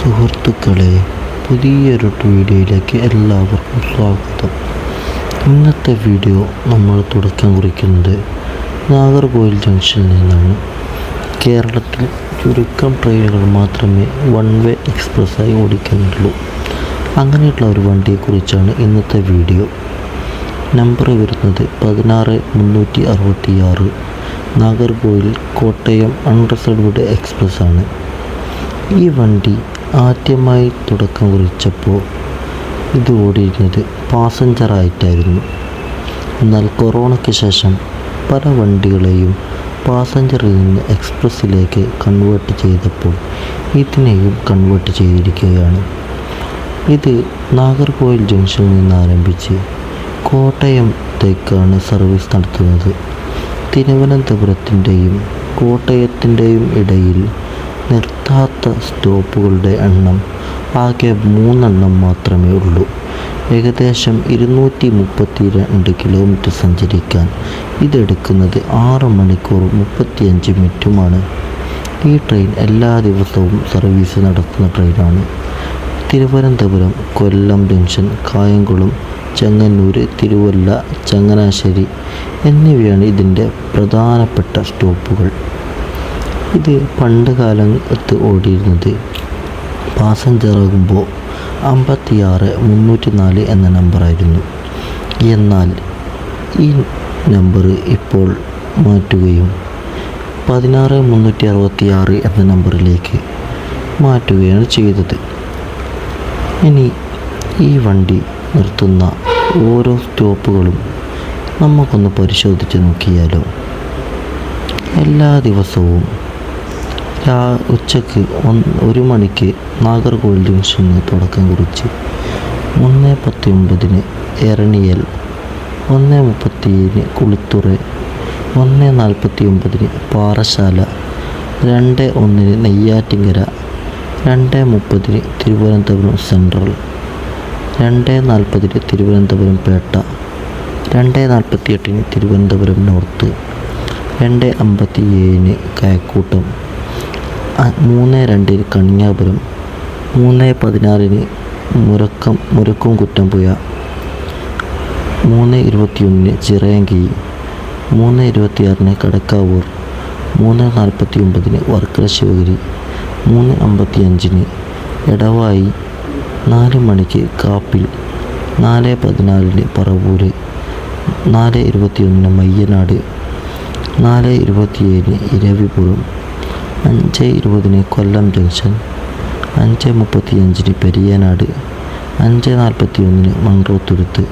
സുഹൃത്തുക്കളെ പുതിയൊരു വീഡിയോയിലേക്ക് എല്ലാവർക്കും സ്വാഗതം. ഇന്നത്തെ വീഡിയോ നമ്മൾ തുടക്കം കുറിക്കുന്നത് നാഗർകോവിൽ ജംഗ്ഷനിൽ നിന്നാണ്. കേരളത്തിൽ ചുരുക്കം ട്രെയിനുകൾ മാത്രമേ വൺ വേ എക്സ്പ്രസ്സായി ഓടിക്കുന്നുള്ളൂ അങ്ങനെയുള്ള ഒരു വണ്ടിയെക്കുറിച്ചാണ് ഇന്നത്തെ വീഡിയോ. നമ്പർ വരുന്നത് പതിനാറ് മുന്നൂറ്റി അറുപത്തി ആറ് നാഗർകോവിൽ കോട്ടയം അൺറിസർവ്ഡ് എക്സ്പ്രസ് ആണ് ഈ വണ്ടി ആദ്യമായി തുടക്കം കുറിച്ചപ്പോൾ ഇത് ഓടിയിരുന്നത് പാസഞ്ചറായിട്ടായിരുന്നു. എന്നാൽ കൊറോണയ്ക്ക് ശേഷം പല വണ്ടികളെയും പാസഞ്ചറിൽ നിന്ന് എക്സ്പ്രസ്സിലേക്ക് കൺവേർട്ട് ചെയ്തപ്പോൾ ഇതിനെയും കൺവേർട്ട് ചെയ്തിരിക്കുകയാണ്. ഇത് നാഗർകോയിൽ ജംഗ്ഷനിൽ നിന്ന് ആരംഭിച്ച് കോട്ടയത്തേക്കാണ് സർവീസ് നടത്തുന്നത്. തിരുവനന്തപുരത്തിന്റെയും കോട്ടയത്തിന്റെയും ഇടയിൽ നിർത്താത്ത സ്റ്റോപ്പുകളുടെ എണ്ണം ആകെ മൂന്നെണ്ണം മാത്രമേ ഉള്ളൂ. ഏകദേശം ഇരുന്നൂറ്റി മുപ്പത്തി രണ്ട് കിലോമീറ്റർ സഞ്ചരിക്കാൻ ഇതെടുക്കുന്നത് ആറ് മണിക്കൂർ മുപ്പത്തിയഞ്ച് മിനിറ്റുമാണ്. ഈ ട്രെയിൻ എല്ലാ ദിവസവും സർവീസ് നടത്തുന്ന ട്രെയിനാണ്. തിരുവനന്തപുരം കൊല്ലം ജംഗ്ഷൻ കായംകുളം ചെങ്ങന്നൂർ തിരുവല്ല ചങ്ങനാശ്ശേരി എന്നിവയാണ് ഇതിന്റെ പ്രധാനപ്പെട്ട സ്റ്റോപ്പുകൾ. ഇത് പണ്ട് കാലത്ത് ഓടിയിരുന്നത് പാസഞ്ചറാകുമ്പോൾ അമ്പത്തിയാറ് മുന്നൂറ്റി നാല് എന്ന നമ്പറായിരുന്നു. എന്നാൽ ഈ നമ്പർ ഇപ്പോൾ മാറ്റുകയും പതിനാറ് മുന്നൂറ്റി അറുപത്തി ആറ് എന്ന നമ്പറിലേക്ക് മാറ്റുകയാണ് ചെയ്തത്. ഇനി ഈ വണ്ടി നിർത്തുന്ന ഓരോ സ്റ്റോപ്പുകളും നമുക്കൊന്ന് പരിശോധിച്ച് നോക്കിയാലോ? എല്ലാ ദിവസവും രാ ഉച്ചയ്ക്ക് ഒരു മണിക്ക് നാഗർകോവിൽ ജംഗ്ഷന് തുടക്കം കുറിച്ച്. ഒന്ന് പത്തൊമ്പതിന് എറണിയൽ ഒന്ന് മുപ്പത്തിയേഴിന് കുളിത്തുറ ഒന്ന് നാൽപ്പത്തി ഒമ്പതിന് പാറശാല രണ്ട് ഒന്നിന് നെയ്യാറ്റിങ്കര രണ്ട് മുപ്പതിന് തിരുവനന്തപുരം സെൻട്രൽ രണ്ട് നാൽപ്പതിന് തിരുവനന്തപുരം പേട്ട രണ്ട് നാൽപ്പത്തി എട്ടിന് തിരുവനന്തപുരം നോർത്ത് രണ്ട് അമ്പത്തി ഏഴിന് കയക്കൂട്ടം. മൂന്ന് രണ്ടിന് കണിയാപുരം മൂന്ന് പതിനാറിന് മുരക്കം മുരക്കും കുറ്റംപുഴ മൂന്ന് ഇരുപത്തിയൊന്നിന് ചിറയങ്കി മൂന്ന് ഇരുപത്തിയാറിന് കടക്കാവൂർ. മൂന്ന് നാൽപ്പത്തി ഒമ്പതിന് വർക്കല ശിവഗിരി. മൂന്ന് അമ്പത്തി എടവായി. നാല് മണിക്ക് കാപ്പിൽ. നാല് പതിനാലിന് പറവൂര്. നാല് ഇരുപത്തിയൊന്നിന് മയ്യനാട്. നാല് ഇരുപത്തിയേഴിന് ഇരവിപുരം. അഞ്ച് ഇരുപതിന് കൊല്ലം ജംഗ്ഷൻ അഞ്ച് മുപ്പത്തിയഞ്ചിന് പെരിയനാട് അഞ്ച് നാൽപ്പത്തി ഒന്നിന് മംഗളത്തുരുത്ത്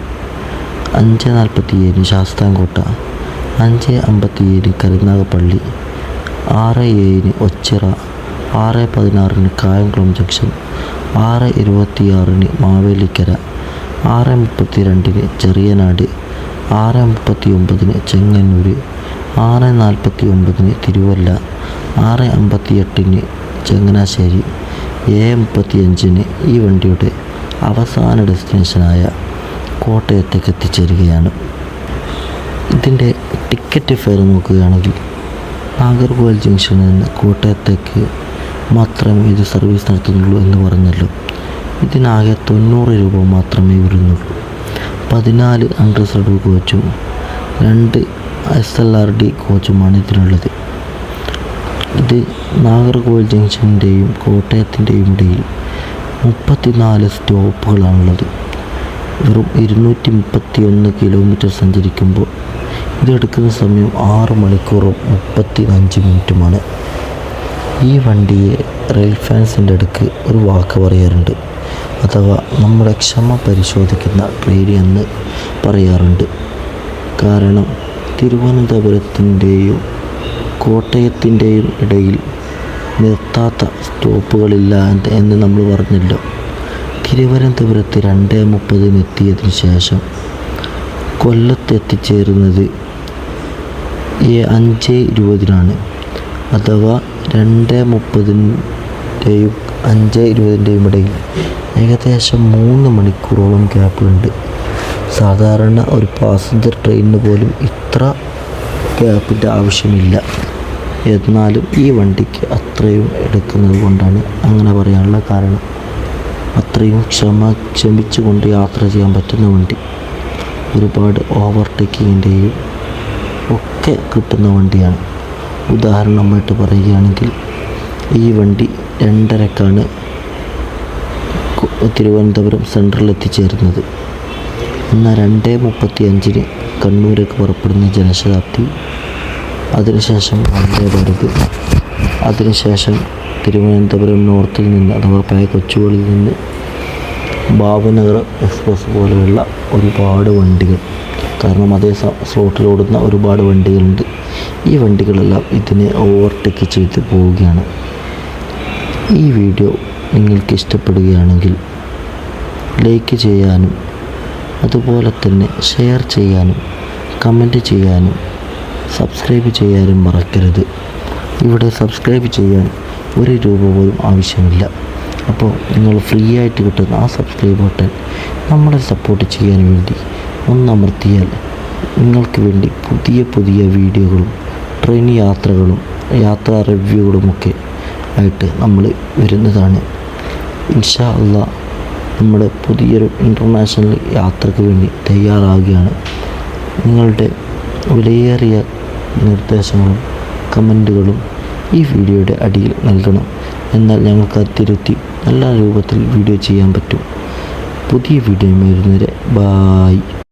അഞ്ച് നാൽപ്പത്തി ഏഴിന് ശാസ്താംകോട്ട അഞ്ച് അമ്പത്തി ഏഴിന് കരുനാഗപ്പള്ളി ആറ് ഏഴിന് ഒച്ചിറ ആറ് പതിനാറിന് കായംകുളം ജംഗ്ഷൻ ആറ് ഇരുപത്തിയാറിന് മാവേലിക്കര ആറ് മുപ്പത്തി രണ്ടിന് ചെറിയനാട് ആറ് മുപ്പത്തി ഒമ്പതിന് ചെങ്ങന്നൂർ ആറ് നാൽപ്പത്തി ഒമ്പതിന് തിരുവല്ല ആറ് അമ്പത്തി എട്ടിന് ചങ്ങനാശ്ശേരി ഏഴ് മുപ്പത്തി അഞ്ചിന് ഈ വണ്ടിയുടെ അവസാന ഡെസ്റ്റിനേഷനായ കോട്ടയത്തേക്ക് എത്തിച്ചേരുകയാണ് ഇതിന്റെ ടിക്കറ്റ് ഫെയർ നോക്കുകയാണെങ്കിൽ നാഗർകോവിൽ ജംഗ്ഷനിൽ നിന്ന് കോട്ടയത്തേക്ക് മാത്രമേ ഇത് സർവീസ് നടത്തുന്നുള്ളൂ എന്ന് പറഞ്ഞല്ലോ. ഇതിനാകെ തൊണ്ണൂറ് രൂപ മാത്രമേ വരുന്നുള്ളൂ പതിനാല് അൺറിസർവ്ഡ് കോച്ചും രണ്ട് എസ് എൽ ആർ ഡി കോച്ചുമാണ് ഇതിനുള്ളത്. ഇത് നാഗർകോവിൽ ജംഗ്ഷന്റെയും കോട്ടയത്തിന്റെയും ഇടയിൽ മുപ്പത്തിനാല് സ്റ്റോപ്പുകളാണുള്ളത്. വെറും ഇരുന്നൂറ്റി മുപ്പത്തി ഒന്ന് കിലോമീറ്റർ സഞ്ചരിക്കുമ്പോൾ ഇതെടുക്കുന്ന സമയം ആറ് മണിക്കൂറും മുപ്പത്തി അഞ്ച് മിനിറ്റുമാണ്. ഈ വണ്ടിയെ റെയിൽ ഫാൻസിന്റെ അടുക്ക് ഒരു വാക്ക് പറയാറുണ്ട്. അഥവാ നമ്മുടെ ക്ഷമ പരിശോധിക്കുന്ന ട്രെയിൻ എന്ന് പറയാറുണ്ട്. കാരണം തിരുവനന്തപുരത്തിന്റെയും കോട്ടയത്തിന്റെയും ഇടയിൽ നിർത്താത്ത സ്റ്റോപ്പുകളില്ല എന്ന് നമ്മൾ പറഞ്ഞല്ലോ. തിരുവനന്തപുരത്ത് രണ്ട് മുപ്പതിന് എത്തിയതിന് ശേഷം കൊല്ലത്ത് എത്തിച്ചേരുന്നത് അഞ്ച് ഇരുപതിനാണ്. അഥവാ രണ്ട് മുപ്പതിന്റെയും അഞ്ച് ഇരുപതിന്റെയും ഇടയിൽ ഏകദേശം മൂന്ന് മണിക്കൂറോളം ഗ്യാപ്പുണ്ട്. സാധാരണ ഒരു പാസഞ്ചർ ട്രെയിനിന് പോലും ഇത്ര ഗ്യാപ്പിന്റെ ആവശ്യമില്ല. എന്നാലും ഈ വണ്ടിക്ക് അത്രയും എടുക്കുന്നത് കൊണ്ടാണ് അങ്ങനെ പറയാനുള്ള കാരണം. അത്രയും ക്ഷമ ക്ഷമിച്ചുകൊണ്ട് യാത്ര ചെയ്യാൻ പറ്റുന്ന വണ്ടി. ഒരുപാട് ഓവർടേക്കിങ്ങിന്റെയും ഒക്കെ കിട്ടുന്ന വണ്ടിയാണ്. ഉദാഹരണമായിട്ട് പറയുകയാണെങ്കിൽ ഈ വണ്ടി രണ്ടരക്കാണ് തിരുവനന്തപുരം സെൻട്രൽ എത്തിച്ചേരുന്നത് എന്നാൽ രണ്ട് മുപ്പത്തി അഞ്ചിന് കണ്ണൂരേക്ക് പുറപ്പെടുന്ന ജനശതാബ്ദി. അതിനുശേഷം വന്ദേ ഭാരത്. അതിനുശേഷം തിരുവനന്തപുരം നോർത്തിൽ നിന്ന് അഥവാ പഴയ കൊച്ചുകളിൽ നിന്ന് ബാബുനഗർ എക്സ്പ്രസ് പോലെയുള്ള ഒരുപാട് വണ്ടികൾ. കാരണം അതേ സ്ലോട്ടിൽ സ്ലോട്ടിലോടുന്ന ഒരുപാട് വണ്ടികളുണ്ട്. ഈ വണ്ടികളെല്ലാം ഇതിനെ ഓവർടേക്ക് ചെയ്ത് പോവുകയാണ്. ഈ വീഡിയോ നിങ്ങൾക്ക് ഇഷ്ടപ്പെടുകയാണെങ്കിൽ ലൈക്ക് ചെയ്യാനും അതുപോലെ തന്നെ ഷെയർ ചെയ്യാനും കമന്റ് ചെയ്യാനും സബ്സ്ക്രൈബ് ചെയ്യാനും മറക്കരുത്. ഇവിടെ സബ്സ്ക്രൈബ് ചെയ്യാൻ ഒരു രൂപ പോലും ആവശ്യമില്ല. അപ്പോൾ നിങ്ങൾ ഫ്രീ ആയിട്ട് കിട്ടുന്ന ആ സബ്സ്ക്രൈബ് ബട്ടൺ നമ്മളെ സപ്പോർട്ട് ചെയ്യാൻ വേണ്ടി ഒന്നമർത്തിയാൽ നിങ്ങൾക്ക് വേണ്ടി പുതിയ പുതിയ വീഡിയോകളും ട്രെയിൻ യാത്രകളും യാത്രാ റിവ്യൂകളുമൊക്കെ ആയിട്ട് നമ്മൾ വരുന്നതാണ്. ഇൻഷാ അള്ളാ നമ്മൾ പുതിയൊരു ഇന്റർനാഷണൽ യാത്രയ്ക്ക് വേണ്ടി തയ്യാറാവുകയാണ്. നിങ്ങളുടെ വിലയേറിയ നിർദ്ദേശങ്ങളും കമന്റുകളും ഈ വീഡിയോയുടെ അടിയിൽ നൽകണം. എന്നാൽ ഞങ്ങൾക്ക് അത് തിരുത്തി നല്ല രൂപത്തിൽ വീഡിയോ ചെയ്യാൻ പറ്റും. പുതിയ വീഡിയോ വരുന്നവരെ ബായ്